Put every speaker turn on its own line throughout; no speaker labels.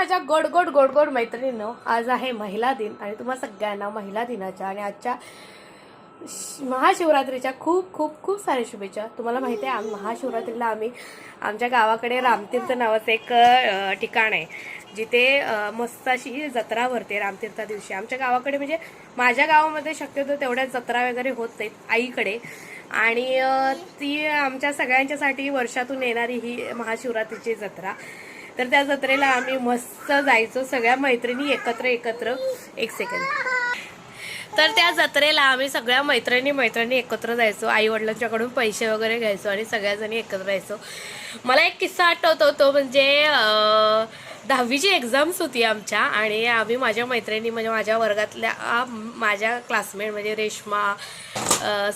माझ्या गोड गोड गोड गोड मैत्रिणींनो आज आहे महिला दिन आणि तुम्हा सगळ्यांना महिला दिनाच्या आणि आजच्या श- महाशिवरात्रीच्या खूप खूप खूप साऱ्या शुभेच्छा. तुम्हाला माहिती आहे महाशिवरात्रीला आम्ही आमच्या गावाकडे रामतीर्थ नावाचं एक ठिकाण आहे. जिथे मस्त अशी जत्रा भरते रामतीर्था दिवशी. आमच्या गावाकडे म्हणजे माझ्या गावामध्ये शक्यतो तेवढ्या जत्रा वगैरे होत नाहीत आईकडे. आणि ती आमच्या सगळ्यांच्यासाठी वर्षातून येणारी ही महाशिवरात्रीची जत्रा. तर त्या जत्रेला आम्ही मस्त जायचो. सगळ्या मैत्रिणी एकत्र एकत्र एक सेकंड तर त्या जत्रेला आम्ही सगळ्या मैत्रिणी मैत्रिणी एकत्र जायचो. आई वडिलांच्याकडून पैसे वगैरे घ्यायचो आणि सगळ्याजणी एकत्र जायचो. मला एक किस्सा आठवतो तो म्हणजे दहावीची एक्झाम्स होती आमच्या आणि आम्ही माझ्या मैत्रिणी म्हणजे माझ्या वर्गातल्या माझ्या क्लासमेट म्हणजे रेश्मा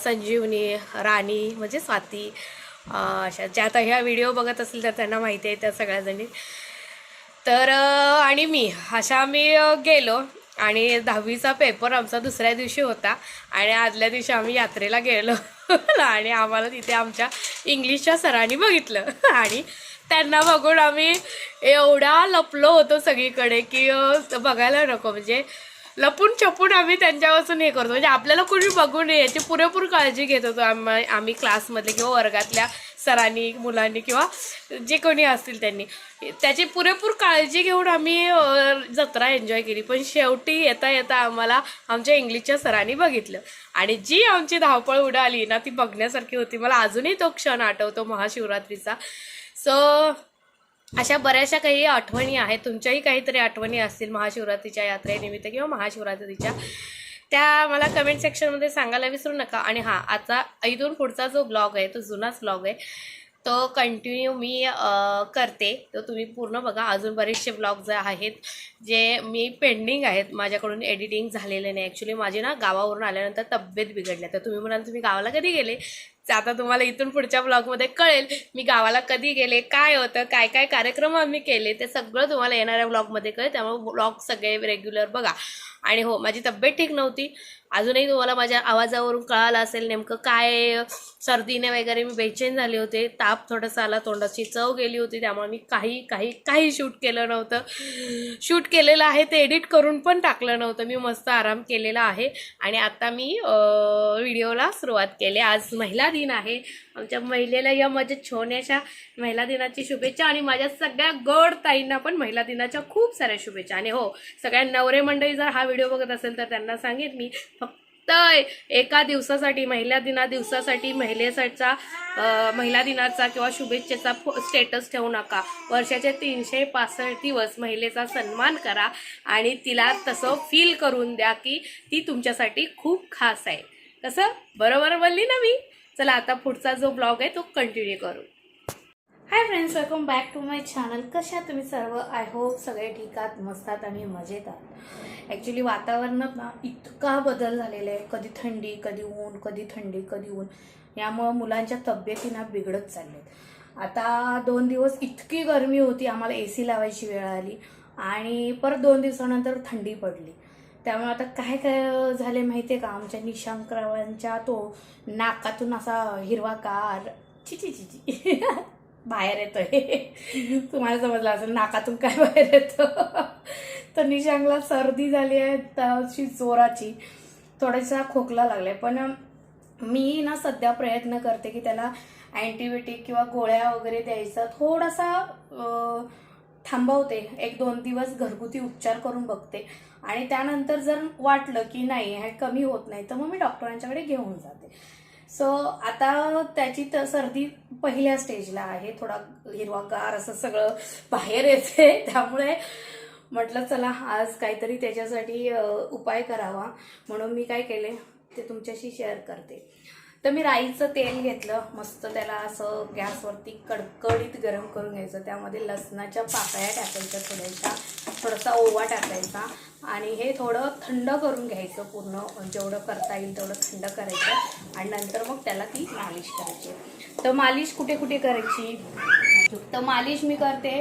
संजीवनी राणी म्हणजे स्वाती अशा ज्या आता ह्या व्हिडिओ बघत असतील तर त्यांना माहिती आहे त्या सगळ्याजणी. तर आणि मी अशा आम्ही गेलो आणि दहावीचा पेपर आमचा दुसऱ्या दिवशी होता आणि आदल्या दिवशी आम्ही यात्रेला गेलो. आणि आम्हाला तिथे आमच्या इंग्लिशच्या सरांनी बघितलं. आणि त्यांना बघून आम्ही एवढा लपलो होतो सगळीकडे की बघायला नको. म्हणजे लपून छपून आम्ही त्यांच्यापासून हे करतो. म्हणजे आपल्याला कोणी बघू नये याची पुरेपूर काळजी घेत होतो आम्ही आम्ही क्लासमधले किंवा वर्गातल्या सरांनी मुलांनी किंवा जे कोणी असतील त्यांनी. त्याची पुरेपूर काळजी घेऊन आम्ही जत्रा एन्जॉय केली. पण शेवटी येता येता आम्हाला आमच्या इंग्लिशच्या सरांनी बघितलं. आणि जी आमची धावपळ उडाली ना ती बघण्यासारखी होती. मला अजूनही तो क्षण आठवतो महाशिवरात्रीचा. सो अशा बऱ्याचशा काही आठवणी आहेत. तुमच्याही काहीतरी आठवणी असतील महाशिवरात्रीच्या यात्रेनिमित्त किंवा महाशिवरात्रीच्या. त्या मला कमेंट सेक्शनमध्ये सांगायला विसरू नका. आणि हां आता इथून पुढचा जो ब्लॉग आहे तो जुनाच ब्लॉग आहे. तो कंटिन्यू मी करते. तो तुम्ही पूर्ण बघा. अजून बरेचसे ब्लॉग्ज जे आहेत जे मी पेंडिंग आहेत. माझ्याकडून एडिटिंग झालेले नाही. ॲक्च्युली माझी ना गावावरून आल्यानंतर तब्येत बिघडल्या तर तुम्ही म्हणाल तुम्ही गावाला कधी गेले? आता तुम्हाला इथून पुढच्या ब्लॉगमध्ये कळेल मी गावाला कधी गेले काय होतं काय काय कार्यक्रम आम्ही केले ते सगळं तुम्हाला येणाऱ्या ब्लॉगमध्ये कळेल. त्यामुळे ब्लॉग सगळे रेग्युलर बघा. आणि हो माझी तब्येत ठीक नव्हती. अजूनही तुम्हाला माझ्या आवाजावरून कळालं असेल नेमकं काय सर्दीने वगैरे मी बेचैन झाले होते. ताप थोडासा आला तोंडाची चव गेली होती. त्यामुळे मी काही काही काही शूट केलं नव्हतं. शूट केलेलं आहे ते एडिट करून पण टाकलं नव्हतं. मी मस्त आराम केलेला आहे. आणि आता मी व्हिडिओला सुरुवात केली. आज महिला दिन आहे. आमच्या महिलेला या माझ्या छोन्याशा महिला दिनाची शुभेच्छा आणि माझ्या सगळ्या गोड ताईंना पण महिला दिनाच्या खूप साऱ्या शुभेच्छा. आणि हो सगळ्या नवरे मंडळी जर हा व्हिडिओ बघत असेल तर त्यांना सांगेन मी फक्त एका दिवसासाठी महिला दिना दिवसासाठी महिलेसाठीचा महिला दिनाचा किंवा शुभेच्छेचा स्टेटस ठेवू नका. वर्षाचे तीनशे पासष्ट दिवस महिलेचा सन्मान करा आणि तिला तसं फील करून द्या की ती तुमच्यासाठी खूप खास आहे. कसं? बरोबर बोलली ना मी? चला आता पुढचा जो ब्लॉग आहे तो कंटिन्यू करू. Hi friends welcome back to my channel कशा तुम्ही सर्व? आय होप सगळे ठीक आहात मस्त आहात आणि मजेत आहात. ॲक्च्युली वातावरणात ना इतका बदल झालेला आहे. कधी थंडी कधी ऊन कधी थंडी कधी ऊन. यामुळं मुलांच्या तब्येतींना बिघडत चालल्यात. आता दोन दिवस इतकी गरमी होती आम्हाला ए सी लावायची वेळ आली आणि परत दोन दिवसानंतर थंडी पडली. त्यामुळे आता काय काय झाले माहिती आहे का? आमच्या निशांकरावांच्या तो नाकातून असा हिरवागार ची ची ची ची बाहेर येतोय. तुम्हाला समजलं असेल नाकातून काय बाहेर येतं? तर निशांगला सर्दी झाली आहे तशी जोराची थोडासा खोकला लागलाय. पण मी ना सध्या प्रयत्न करते की त्याला अँटीबायोटिक किंवा गोळ्या वगैरे द्यायचा. थोडासा थांबवते. एक दोन दिवस घरगुती उपचार करून बघते. आणि त्यानंतर जर वाटलं की नाही हे कमी होत नाही तर मग मी डॉक्टरांच्याकडे घेऊन जाते. सो आता त्याची तर सर्दी पहिल्या स्टेजला आहे. थोडा हिरवागार असं सगळं बाहेर येते. त्यामुळे म्हटलं चला आज काहीतरी त्याच्यासाठी उपाय करावा. म्हणून मी काय केले ते तुमच्याशी शेअर करते. तर मी राईचं तेल घेतलं मस्त त्याला असं गॅसवरती कडकडीत गरम करून घ्यायचं. त्यामध्ये लसणाच्या पाकळ्या टाकायच्या थोड्याशा थोडासा ओवा टाकायचा आणि हे थोडं थंड करून घ्यायचं पूर्ण. जेवढं करता येईल तेवढं थंड करायचं आणि नंतर मग त्याला ती मालिश करायची. तर मालिश कुठे कुठे करायची? तर मालिश मी करते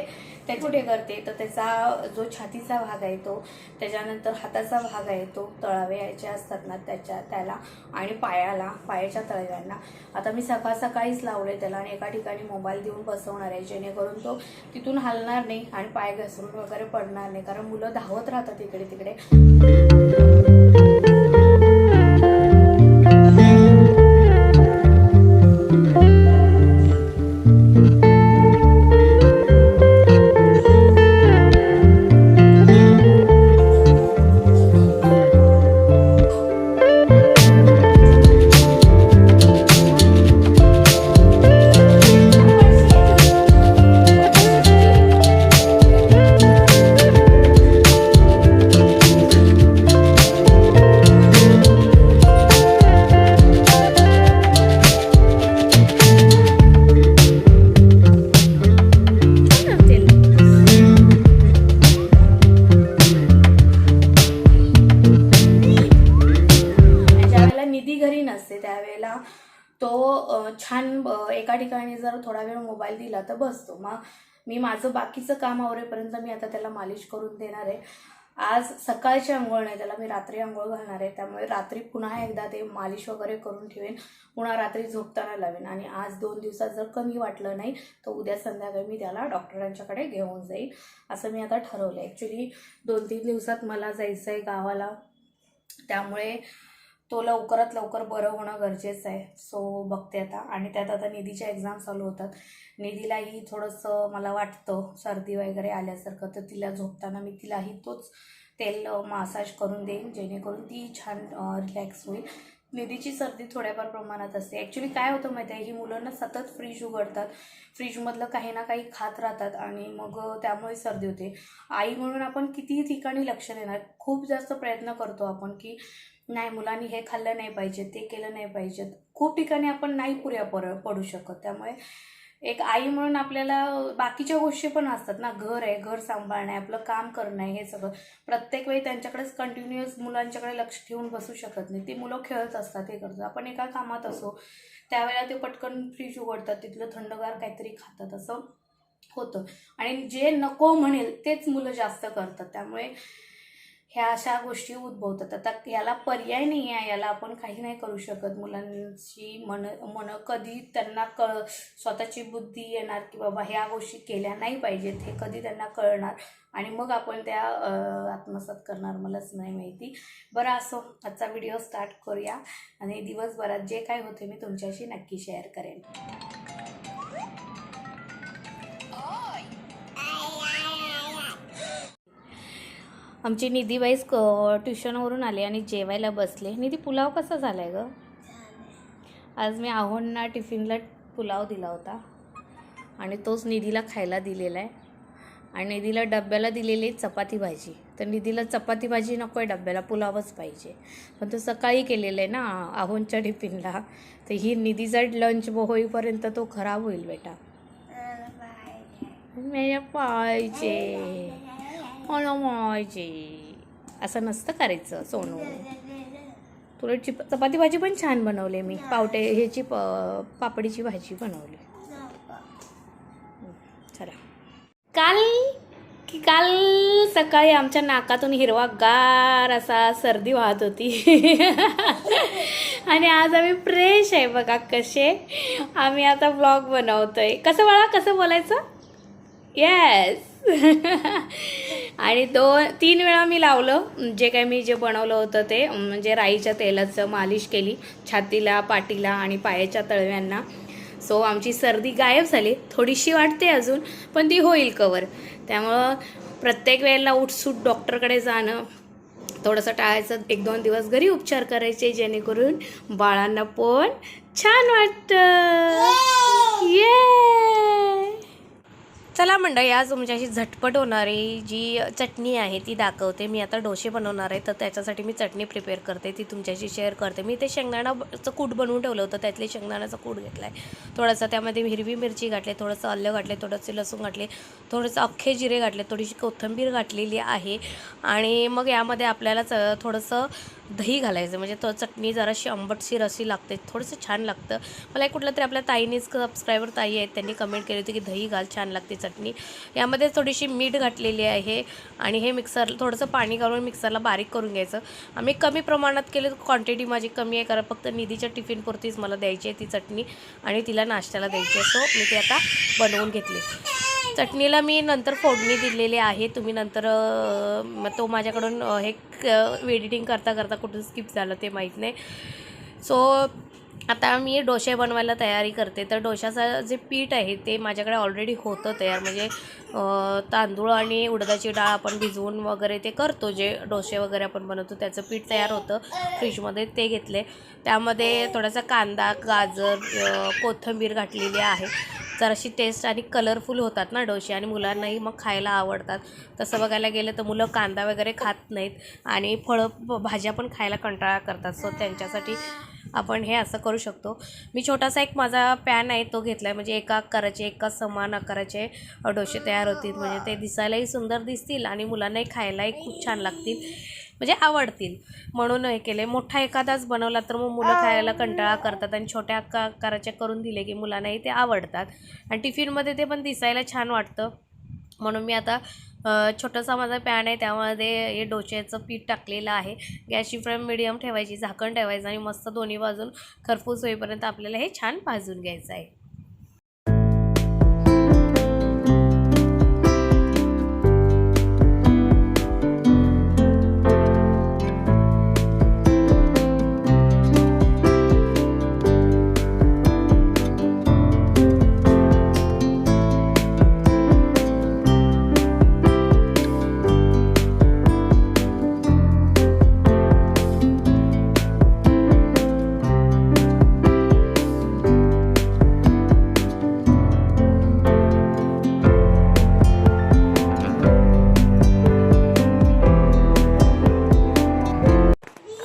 ते कुठे करते? तर त्याचा जो छातीचा भाग आहे तो त्याच्यानंतर हाताचा भाग आहे तो तळावे यायचे असतात ना त्याच्या त्याला आणि पायाला पायाच्या तळव्यांना. आता मी सकाळ सकाळीच लावले त्याला आणि एका ठिकाणी मोबाईल देऊन बसवणार आहे जेणेकरून तो तिथून हलणार नाही आणि पाय घसरून वगैरे पडणार नाही कारण मुलं धावत राहतात इकडे तिकडे ठिकाणी जर थोडा वेळ मोबाईल दिला तर बसतो. मग मी माझं बाकीचं काम आवरेपर्यंत मी आता त्याला मालिश करून देणार आहे. आज सकाळची आंघोळ नाही त्याला मी रात्री आंघोळ घालणार आहे. त्यामुळे रात्री पुन्हा एकदा ते मालिश वगैरे करून ठेवेन. पुन्हा रात्री झोपताना लावेन. आणि आज दोन दिवसात जर कमी वाटलं नाही तर उद्या संध्याकाळी मी त्याला डॉक्टरांच्याकडे घेऊन जाईल असं मी आता ठरवलं आहे ॲक्च्युली दोन तीन दिवसात मला जायचं आहे गावाला. त्यामुळे तो लवकरात लवकर बरं होणं गरजेचं आहे. सो बघते आता. आणि त्यात आता निधीच्या एक्झाम चालू होतात. निधीलाही थोडंसं मला वाटतं सर्दी वगैरे आल्यासारखं तर तिला झोपताना मी तिलाही तोच तेल मासाज करून देईन. जेणेकरून ती छान रिलॅक्स होईल. निधीची सर्दी थोड्याफार प्रमाणात असते. ॲक्च्युली काय होतं माहिती आहे ही मुलांना सतत फ्रीज उघडतात. फ्रीजमधलं काही ना काही खात राहतात आणि मग त्यामुळे सर्दी होते. आई म्हणून आपण कितीही ठिकाणी लक्ष देणार खूप जास्त प्रयत्न करतो आपण की नाही मुलांनी हे खाल्लं नाही पाहिजे ते केलं नाही पाहिजे. खूप ठिकाणी आपण नाही पुऱ्या पर पडू शकत. त्यामुळे एक आई म्हणून आपल्याला बाकीच्या गोष्टी पण असतात ना घर आहे घर सांभाळणं आहे आपलं काम करणं आहे हे सगळं. प्रत्येक वेळी त्यांच्याकडेच कंटिन्युअस मुलांच्याकडे लक्ष ठेवून बसू शकत नाही. ते मुलं खेळत असतात हे करतात. आपण एका कामात असो त्यावेळेला ते पटकन फ्रीज उघडतात तिथलं थंडगार काहीतरी खातात असं होतं. आणि जे नको म्हणेल तेच मुलं जास्त करतात. त्यामुळे ह्या अशा गोष्टी उद्भवतात. आता याला पर्याय नाही आहे याला आपण काही नाही करू शकत. मुलांची मन मन कधी त्यांना कळ स्वतःची बुद्धी येणार की बाबा ह्या गोष्टी केल्या नाही पाहिजेत हे कधी त्यांना कळणार? आणि मग आपण त्या आत्मसात करणार मलाच नाही माहिती. बरं असो. आजचा व्हिडिओ स्टार्ट करूया. आणि दिवसभरात जे काय होते मी तुमच्याशी नक्की शेअर करेन. आमची निधीबाईच क ट्युशनवरून आली आणि जेवायला बसले. निधी पुलाव कसा झाला आहे गं? आज मी आहोंना टिफिनला पुलाव दिला होता. आणि तोच निधीला खायला दिलेला आहे. आणि निधीला डब्याला दिलेली आहे चपाती भाजी. तर निधीला चपाती भाजी नको आहे डब्याला पुलावच पाहिजे. पण तो सकाळी केलेला आहे ना आहोंच्या टिफिनला. तर ही निधीचा लंच होईपर्यंत तो खराब होईल बेटा. मला पाहिजे. पाहिजे असं नसतं करायचं सोनू. तुला चिप चपाती भाजी पण छान बनवली मी. पावटे ह्याची प पापडीची भाजी बनवली. चला. काल की काल सकाळी आमच्या नाकातून हिरवा गार असा सर्दी वाहत होती. आणि आज आम्ही फ्रेश आहे बघा कसे. आम्ही आता ब्लॉग बनवतोय. कसं बाळा कसं बोलायचं? येस आणि दोन तीन वेळा मी लावलं. जे काय मी जे बनवलं होतं ते म्हणजे राईच्या तेलाचं मालिश केली छातीला पाठीला आणि पायाच्या तळव्यांना. सो आमची सर्दी गायब झाली. थोडीशी वाटते अजून पण ती होईल कवर त्यामुळं प्रत्येक वेळेला उठसूट डॉक्टरकडे जाणं थोडंसं टाळायचं एक दोन दिवस घरी उपचार करायचे जेणेकरून बाळांना पण छान वाटतं. ये चला मंडळी आज तुमच्याशी झटपट होणारी जी चटणी आहे ती दाखवते. मी आता डोसे बनवणार आहे तर त्याच्यासाठी मी चटणी प्रिपेअर करते. ती तुमच्याशी शेअर करते. मी ते शेंगदाणाचं कूट बनवून ठेवलं होतं त्यातले शेंगदाण्याचं कूट घेतला आहे थोडंसं त्यामध्ये हिरवी मिरची घातली थोडंसं अल्लं घातले थोडंसे लसूण घातले थोडंसं अख्खे जिरे घातले थोडीशी कोथिंबीर घातलेली आहे. आणि मग यामध्ये आपल्याला च थोडंसं दही घालायचं. म्हणजे तो चटणी जराशी आंबटशीर अशी लागते थोडंसं छान लागतं. मला एक कुठलं तरी आपल्या ताईनीच सबस्क्रायबर ताई आहेत त्यांनी कमेंट केली होती की दही घाल छान लागते चटणी. यामध्ये थोडीशी मीठ घातलेली आहे आणि हे मिक्सर थोडंसं पाणी घालून मिक्सरला बारीक करून घ्यायचं. आम्ही कमी प्रमाणात केले क्वांटिटी माझी कमी आहे कारण फक्त निधीच्या टिफिनपुरतीच मला द्यायची आहे ती चटणी आणि तिला नाश्त्याला द्यायची आहे. सो मी ती आता बनवून घेतली. चटणीला मी नंतर फोडणी दिलेली आहे. तुम्ही नंतर मग तो माझ्याकडून हे एडिटिंग करता करता कुठून स्किप झालं ते माहीत नाही. सो आता मी डोसे बनवायला तयारी करते. तर डोशाचं जे पीठ आहे ते माझ्याकडे ऑलरेडी होतं तयार. म्हणजे तांदूळ आणि उडदाची डाळ आपण भिजवून वगैरे ते करतो. जे डोसे वगैरे आपण बनवतो त्याचं पीठ तयार होतं. फ्रीजमध्ये ते घेतले. त्यामध्ये थोडासा कांदा गाजर कोथिंबीर घातलेली आहे. जराशी टेस्ट आणि कलरफुल होतात ना डोसे आणि मुलांनाही मग खायला आवडतात. तसं बघायला गेलं तर मुलं कांदा वगैरे खात नाहीत आणि फळं भाज्या पण खायला कंटाळा करतात. सो त्यांच्यासाठी आपण हे असं करू शकतो. मी छोटासा एक माझा पॅन आहे तो घेतला आहे म्हणजे एका आकाराचे एका समान आकाराचे डोसे तयार होतील. म्हणजे ते दिसायलाही सुंदर दिसतील आणि मुलांनाही खायलाही खूप छान लागतील. म्हणजे आवडतील. म्हणून हे केले मोठा एखादाच बनवला तर मग मुलं खायला कंटाळा करतात आणि छोट्या आकाराच्या करून दिले की मुलांनाही ते आवडतात. आणि टिफिनमध्ये ते पण दिसायला छान वाटतं. म्हणून मी आता अ, छोटासा माझा पॅन आहे त्यामध्ये हे डोश्याचं पीठ टाकलेलं आहे. गॅसची फ्लेम मिडियम ठेवायची झाकण ठेवायचं आणि मस्त दोन्ही बाजून खरपूस होईपर्यंत आपल्याला हे छान भाजून घ्यायचं आहे.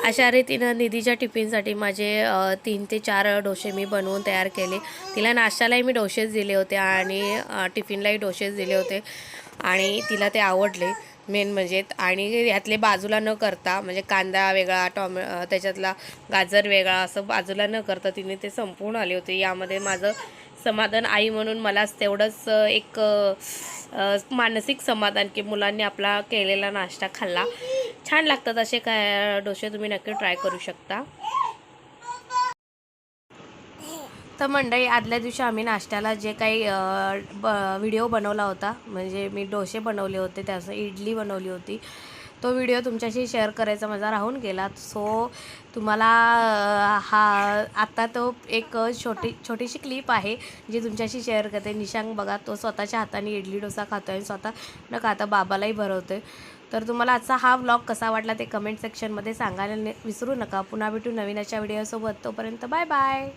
अशा रीतीनं निधीच्या टिफिनसाठी माझे तीन ते चार डोसे मी बनवून तयार केले. तिला नाश्त्यालाही मी डोसेच दिले होते आणि टिफिनलाही डोसेच दिले होते आणि तिला ते आवडले मेन म्हणजे. आणि ह्यातले बाजूला न करता म्हणजे कांदा वेगळा टॉमॅ त्याच्यातला गाजर वेगळा असं बाजूला न करता तिने ते संपवून आले होते. यामध्ये माझं समाधान आई म्हणून मलाच तेवढंच एक मानसिक समाधान की मुलांनी आपला केलेला नाश्ता खाल्ला. छान लागतात असे काय डोसे तुम्ही नक्की ट्राय करू शकता. तर मंडळी आदल्या दिवशी आम्ही नाश्त्याला जे काही ब व्हिडिओ बनवला होता म्हणजे मी डोसे बनवले होते त्याचं इडली बनवली होती तो व्हिडिओ तुमच्याशी शेअर करायचा माझा राहून गेला. सो तुम्हाला हा आत्ता तो एक छोटी छोटीशी क्लिप आहे जी तुमच्याशी शेअर करते. निशांक बघा तो स्वतःच्या हाताने इडली डोसा खातो आणि स्वतः न खाता बाबालाही भरवतो आहे तर तुम्हाला आजचा हा व्लॉग कसा वाटला ते कमेंट सेक्शनमध्ये सांगायला विसरू नका. पुन्हा भेटू नवीन अशा व्हिडिओसोबत तोपर्यंत बाय बाय